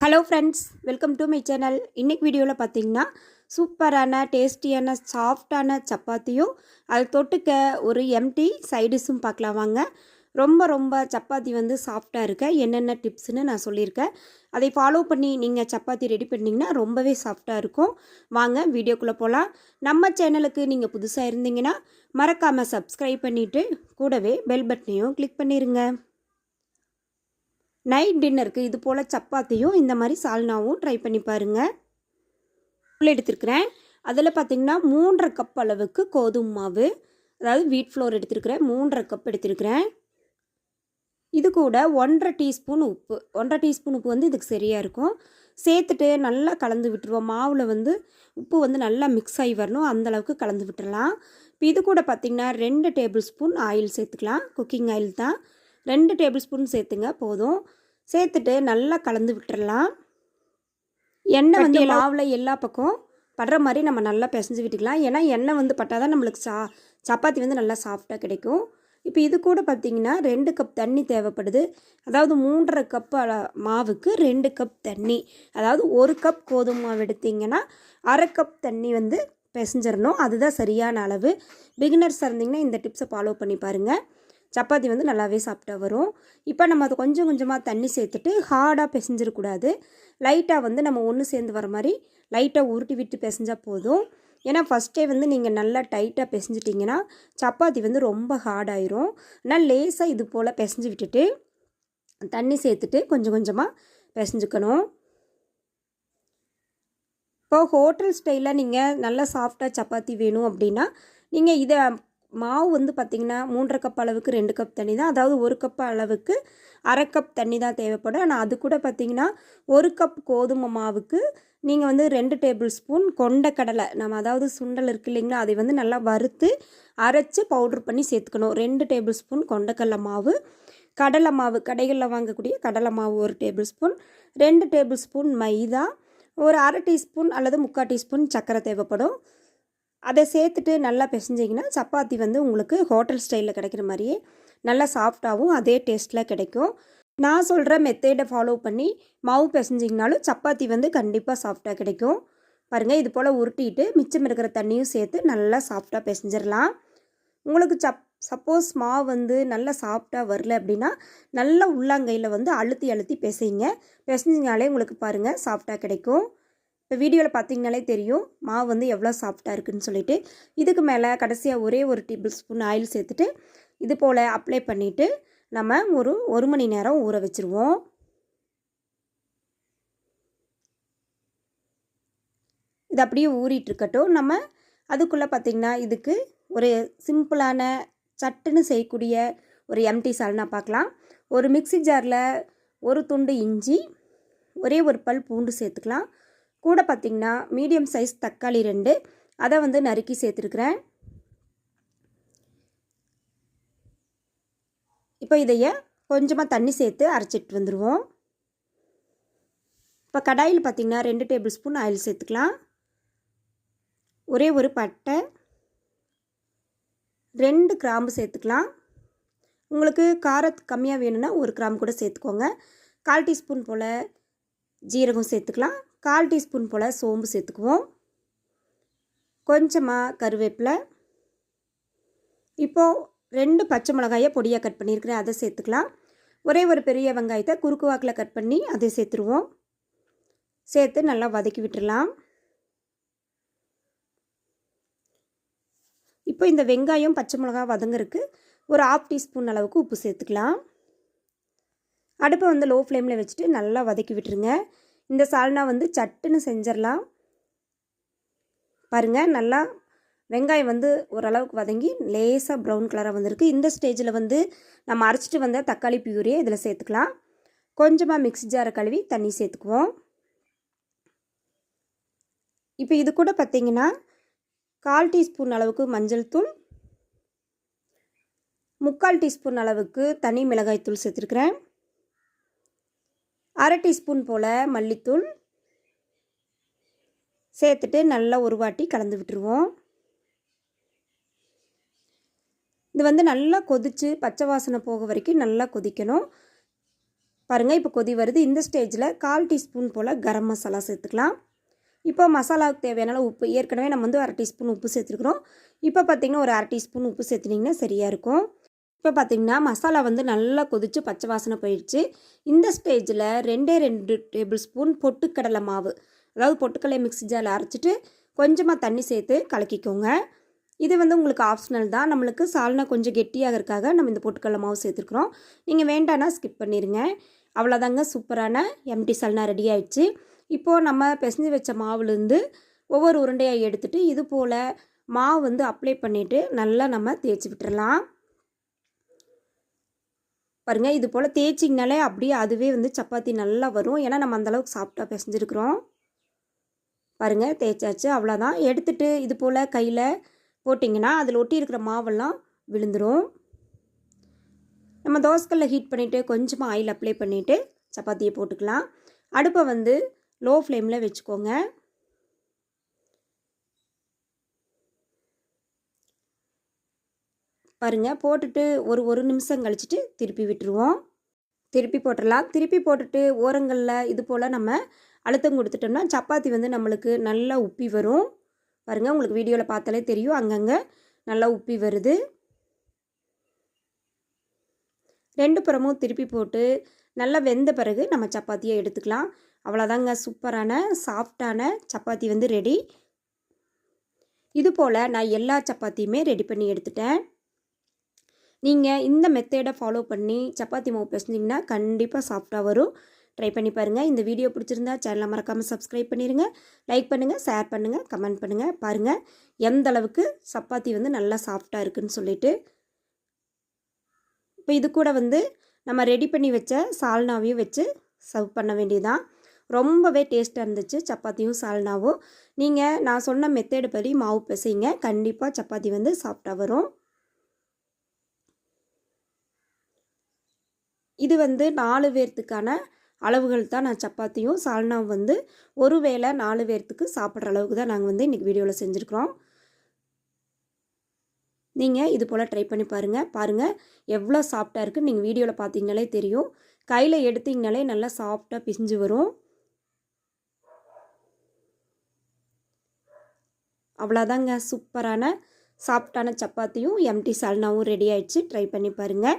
Hello friends welcome to my channel இன்றைக்கி வீடியோவில் பார்த்தீங்கன்னா சூப்பரான டேஸ்டியான சாஃப்டான சப்பாத்தியும் அது தொட்டுக்க ஒரு எம்டி சைடிஸும் பார்க்கலாம் வாங்க. ரொம்ப ரொம்ப சப்பாத்தி வந்து சாஃப்டாக இருக்க என்னென்ன டிப்ஸ்னு நான் சொல்லியிருக்கேன். அதை ஃபாலோ பண்ணி நீங்கள் சப்பாத்தி ரெடி பண்ணிங்கன்னா ரொம்பவே சாஃப்டாக இருக்கும். வாங்க வீடியோக்குள்ளே போகலாம் நம்ம சேனலுக்கு நீங்கள் புதுசாக இருந்தீங்கன்னா மறக்காமல் சப்ஸ்கிரைப் பண்ணிவிட்டு கூடவே பெல் பட்டனையும் கிளிக் பண்ணிடுங்க நைட் டின்னருக்கு இது போல் சப்பாத்தியும் இந்த மாதிரி சால்னாவும் ட்ரை பண்ணி பாருங்கள் உள்ள எடுத்திருக்கிறேன். அதில் பார்த்திங்கன்னா மூன்றரை கப் அளவுக்கு கோதுமை மாவு அதாவது வீட் ஃப்ளோர் எடுத்துருக்கிறேன். மூன்றரை கப் எடுத்துருக்கிறேன். இது கூட ஒன்றரை டீஸ்பூன் உப்பு. ஒன்றரை டீஸ்பூன் உப்பு வந்து இதுக்கு சரியாக இருக்கும். சேர்த்துட்டு நல்லா கலந்து விட்டுருவோம். மாவில் வந்து உப்பு வந்து நல்லா மிக்ஸ் ஆகி வரணும். அந்தளவுக்கு கலந்து விட்டுடலாம் இப்போ இது கூட பார்த்திங்கன்னா ரெண்டு டேபிள் ஸ்பூன் ஆயில் சேர்த்துக்கலாம். குக்கிங் ஆயில் தான். ரெண்டு டேபிள் ஸ்பூன் சேர்த்துங்க போதும். சேர்த்துட்டு நல்லா கலந்து விட்டுறலாம். எண்ணெய் வந்து மாவில் எல்லா பக்கம் படுற மாதிரி நம்ம நல்லா பிசைஞ்சு விட்டுக்கலாம். ஏன்னா எண்ணெய் வந்து பட்டால் தான் நம்மளுக்கு சா சப்பாத்தி வந்து நல்லா சாஃப்டாக கிடைக்கும். இப்போ இது கூட பார்த்திங்கன்னா ரெண்டு கப் தண்ணி தேவைப்படுது. அதாவது மூன்றரை கப் மாவுக்கு ரெண்டு கப் தண்ணி. அதாவது ஒரு கப் கோதுமை மாவு எடுத்திங்கன்னா அரை கப் தண்ணி வந்து பிசைஞ்சிடணும் அதுதான் சரியான அளவு. பிகினர்ஸாக இருந்திங்கன்னா இந்த டிப்ஸை ஃபாலோ பண்ணி பாருங்கள் சப்பாத்தி வந்து நல்லாவே சாப்பிட்டா வரும். இப்போ நம்ம அதை கொஞ்சம் கொஞ்சமாக தண்ணி சேர்த்துட்டு ஹார்டாக பிசைஞ்சிடக்கூடாது லைட்டாக வந்து நம்ம ஒன்று சேர்ந்து வர மாதிரி லைட்டாக உருட்டி விட்டு பிசைஞ்சால் போதும். ஏன்னா ஃபஸ்ட்டே வந்து நீங்கள் நல்லா டைட்டாக பிசைஞ்சிட்டிங்கன்னா சப்பாத்தி வந்து ரொம்ப ஹார்டாயிரும் ஆனால் லேசாக இது போல் பிசைஞ்சு விட்டுட்டு தண்ணி சேர்த்துட்டு கொஞ்சம் கொஞ்சமாக பிசைஞ்சுக்கணும். இப்போ ஹோட்டல் ஸ்டைலில் நீங்கள் நல்லா சாஃப்டாக சப்பாத்தி வேணும் அப்படின்னா நீங்கள் இதை மாவு வந்து பார்த்திங்கன்னா மூன்றரை கப் அளவுக்கு ரெண்டு கப் தண்ணி தான். அதாவது ஒரு கப் அளவுக்கு அரை கப் தண்ணி தான் தேவைப்படும். ஆனால் அது கூட பார்த்திங்கன்னா ஒரு கப் கோதுமை மாவுக்கு நீங்கள் வந்து ரெண்டு டேபிள் ஸ்பூன் கொண்ட கடலை நம்ம அதாவது சுண்டல் இருக்குது இல்லைங்களா அதை வந்து நல்லா வறுத்து அரைச்சி பவுட்ரு பண்ணி சேர்த்துக்கணும். ரெண்டு டேபிள் ஸ்பூன் கொண்டக்கடலை மாவு. கடலை மாவு கடைகளில் வாங்கக்கூடிய கடலை மாவு ஒரு டேபிள் ஸ்பூன். ரெண்டு டேபிள் ஸ்பூன் மைதா. ஒரு அரை டீஸ்பூன் அல்லது முக்கால் டீஸ்பூன் சர்க்கரை தேவைப்படும். அதை சேர்த்துட்டு நல்லா பிசைஞ்சிங்கன்னா சப்பாத்தி வந்து உங்களுக்கு ஹோட்டல் ஸ்டைலில் கிடைக்கிற மாதிரியே நல்லா சாஃப்டாகவும் அதே டேஸ்ட்டில் கிடைக்கும். நான் சொல்கிற மெத்தேடை ஃபாலோ பண்ணி மாவு பிசைஞ்சிங்கனாலும் சப்பாத்தி வந்து கண்டிப்பாக சாஃப்டாக கிடைக்கும். பாருங்கள் இது போல் உருட்டிட்டு மிச்சம் இருக்கிற தண்ணியும் சேர்த்து நல்லா சாஃப்டாக பிசைஞ்சிடலாம். உங்களுக்கு சப் சப்போஸ் மாவு வந்து நல்லா சாஃப்டாக வரல அப்படின்னா நல்லா உள்ளாங்கையில் வந்து அழுத்தி அழுத்தி பிசைங்க. பிசைஞ்சிங்கனாலே உங்களுக்கு பாருங்கள் சாஃப்டாக கிடைக்கும். இப்போ வீடியோவில் பார்த்தீங்கனாலே தெரியும் மாவு வந்து எவ்வளோ சாஃப்டாக இருக்குதுன்னு சொல்லிட்டு. இதுக்கு மேலே கடைசியாக ஒரே ஒரு டேபிள் ஸ்பூன் ஆயில் சேர்த்துட்டு இது போல் அப்ளை பண்ணிவிட்டு நம்ம ஒரு ஒரு மணி நேரம் ஊற வச்சுருவோம். இது அப்படியே ஊறிட்டுருக்கட்டும் நம்ம அதுக்குள்ளே பார்த்திங்கன்னா இதுக்கு ஒரு சிம்பிளான சட்டுன்னு செய்யக்கூடிய ஒரு எம்டி சால்னா பார்க்கலாம். ஒரு மிக்சி ஜாரில் ஒரு துண்டு இஞ்சி ஒரே ஒரு பல் பூண்டு சேர்த்துக்கலாம். கூட பார்த்திங்கன்னா மீடியம் சைஸ் தக்காளி ரெண்டு. அதை வந்து நறுக்கி சேர்த்துருக்குறேன். இப்போ இதைய கொஞ்சமாக தண்ணி சேர்த்து அரைச்சிட்டு வந்துடுவோம் இப்போ கடாயில் பார்த்திங்கன்னா ரெண்டு டேபிள் ஸ்பூன் ஆயில் சேர்த்துக்கலாம். ஒரே ஒரு பட்டை. ரெண்டு கிராம்பு சேர்த்துக்கலாம். உங்களுக்கு காரத்து கம்மியாக வேணும்னா ஒரு கிராம் கூட சேர்த்துக்கோங்க. கால் டீஸ்பூன் போல் ஜீரகம் சேர்த்துக்கலாம். கால் டீஸ்பூன் போல் சோம்பு சேர்த்துக்குவோம். கொஞ்சமாக கருவேப்பிலை. இப்போது ரெண்டு பச்சை மிளகாயை பொடியாக கட் பண்ணியிருக்கிறேன் அதை சேர்த்துக்கலாம். ஒரே ஒரு பெரிய வெங்காயத்தை குறுக்கு வாக்கில் கட் பண்ணி அதை சேர்த்துருவோம். சேர்த்து நல்லா வதக்கி விட்டுடலாம். இப்போ இந்த வெங்காயம் பச்சை மிளகா வதங்கிறதுக்கு ஒரு ஆஃப் டீஸ்பூன் அளவுக்கு உப்பு சேர்த்துக்கலாம். அடுப்பை வந்து லோ ஃப்ளேமில் வச்சுட்டு நல்லா வதக்கி விட்டுருங்க. இந்த சால்னா வந்து சட்டுன்னு செஞ்சிடலாம் பாருங்கள் நல்லா வெங்காயம் வந்து ஓரளவுக்கு வதங்கி லேசாக ப்ரௌன் கலராக வந்திருக்கு. இந்த ஸ்டேஜில் வந்து நம்ம அரைச்சிட்டு வந்த தக்காளி பியூரியை இதில் சேர்த்துக்கலாம். கொஞ்சமாக மிக்ஸி ஜாரை கழுவி தண்ணி சேர்த்துக்குவோம். இப்போ இது கூட பார்த்திங்கன்னா கால் டீஸ்பூன் அளவுக்கு மஞ்சள் தூள் முக்கால் டீஸ்பூன் அளவுக்கு தனி மிளகாய் தூள் சேர்த்துருக்குறேன். அரை டீஸ்பூன் போல் மல்லித்தூள் சேர்த்துட்டு நல்லா ஒரு வாட்டி கலந்து விட்டுருவோம். இது வந்து நல்லா கொதித்து பச்சை வாசனை போக வரைக்கும் நல்லா கொதிக்கணும். பாருங்கள் இப்போ கொதி வருது. இந்த ஸ்டேஜில் கால் டீஸ்பூன் போல் கரம் மசாலா சேர்த்துக்கலாம். இப்போ மசாலாவுக்கு தேவையான உப்பு. ஏற்கனவே நம்ம வந்து அரை டீஸ்பூன் உப்பு சேர்த்துருக்குறோம். இப்போ பார்த்திங்கன்னா ஒரு அரை டீஸ்பூன் உப்பு சேர்த்துனிங்கன்னா சரியாக இருக்கும். இப்போ பார்த்திங்கன்னா மசாலா வந்து நல்லா கொதித்து பச்சை வாசனை போயிடுச்சு. இந்த ஸ்டேஜில் ரெண்டே ரெண்டு டேபிள் ஸ்பூன் பொட்டுக்கடலை மாவு. அதாவது பொட்டுக்கடலை மிக்ஸி ஜாரில் அரைச்சிட்டு கொஞ்சமாக தண்ணி சேர்த்து கலக்கிக்கோங்க. இது வந்து உங்களுக்கு ஆப்ஷனல் தான். நம்மளுக்கு சால்னா கொஞ்சம் கெட்டியாகிறதுக்காக நம்ம இந்த பொட்டுக்கடலை மாவு சேர்த்துருக்குறோம். நீங்கள் வேண்டானா ஸ்கிப் பண்ணிடுங்க அவ்வளோதாங்க சூப்பரான எம்டி சால்னா ரெடி ஆயிடுச்சு. இப்போது நம்ம பிசைஞ்சு வச்ச மாவுலேருந்து ஒவ்வொரு உருண்டையாக எடுத்துகிட்டு இது போல் மாவு வந்து அப்ளை பண்ணிவிட்டு நல்லா நம்ம தேய்ச்சி விட்டுறலாம். பாருங்கள் இது போல் தேய்ச்சிங்கனாலே அப்படியே அதுவே வந்து சப்பாத்தி நல்லா வரும். ஏன்னா நம்ம அந்தளவுக்கு சாப்பிட்டா பிசைஞ்சிருக்கிறோம். பாருங்கள் தேய்ச்சாச்சு. அவ்வளோதான் எடுத்துகிட்டு இது போல் கையில் போட்டிங்கன்னா அதில் ஒட்டி இருக்கிற மாவெல்லாம் விழுந்துடும் நம்ம தோசைக்கல்ல ஹீட் பண்ணிவிட்டு கொஞ்சமாக ஆயில் அப்ளை பண்ணிவிட்டு சப்பாத்தியை போட்டுக்கலாம். அடுப்பை வந்து லோ ஃப்ளேமில் வச்சுக்கோங்க. பாருங்கள் போட்டுட்டு ஒரு ஒரு நிமிஷம் கழிச்சிட்டு திருப்பி விட்டுருவோம். திருப்பி போட்டுடலாம் திருப்பி போட்டுட்டு ஓரங்களில் இது போல் நம்ம அழுத்தம் கொடுத்துட்டோம்னா சப்பாத்தி வந்து நம்மளுக்கு நல்லா உப்பி வரும். பாருங்கள் உங்களுக்கு வீடியோவில் பார்த்தாலே தெரியும். அங்கங்கே நல்லா உப்பி வருது. ரெண்டு புறமும் திருப்பி போட்டு நல்லா வெந்த பிறகு நம்ம சப்பாத்தியை எடுத்துக்கலாம். அவ்வளோதாங்க சூப்பரான சாஃப்டான சப்பாத்தி வந்து ரெடி. இது போல் நான் எல்லா சப்பாத்தியுமே ரெடி பண்ணி எடுத்துட்டேன். நீங்கள் இந்த மெத்தேடை ஃபாலோ பண்ணி சப்பாத்தி மாவு பிசைஞ்சிங்கன்னா கண்டிப்பாக சாஃப்டாக வரும். ட்ரை பண்ணி பாருங்கள் இந்த வீடியோ பிடிச்சிருந்தா சேனலை மறக்காமல் சப்ஸ்கிரைப் பண்ணிடுங்க லைக் பண்ணுங்கள் ஷேர் பண்ணுங்கள் கமெண்ட் பண்ணுங்கள் பாருங்கள் எந்த அளவுக்கு சப்பாத்தி வந்து நல்லா சாஃப்டாக இருக்குதுன்னு சொல்லிட்டு. இப்போ இது கூட வந்து நம்ம ரெடி பண்ணி வச்ச சால்னாவையும் வச்சு சர்வ் பண்ண வேண்டியதான் ரொம்பவே டேஸ்ட்டாக இருந்துச்சு சப்பாத்தியும் சால்னாவும். நீங்கள் நான் சொன்ன மெத்தேடு படி மாவு பிசைங்க. கண்டிப்பாக சப்பாத்தி வந்து சாஃப்டாக வரும். இது வந்து நாலு பேர்த்துக்கான அளவுகள் தான் நான் சப்பாத்தியும் சால்னாவும் வந்து ஒரு வேளை நாலு பேர்த்துக்கு சாப்பிட்ற அளவுக்கு தான் நாங்கள் வந்து இன்றைக்கி வீடியோவில் செஞ்சுருக்குறோம். நீங்கள் இது போல் ட்ரை பண்ணி பாருங்கள் பாருங்கள் எவ்வளோ சாஃப்டாக இருக்குன்னு நீங்கள் வீடியோவில் பார்த்தீங்கனாலே தெரியும். கையில் எடுத்தீங்கனாலே நல்லா சாஃப்டாக பிஞ்சு வரும். அவ்வளோதாங்க சூப்பரான சாஃப்டான சப்பாத்தியும் எம்டி சால்னாவும் ரெடி ஆயிடுச்சு. ட்ரை பண்ணி பாருங்கள்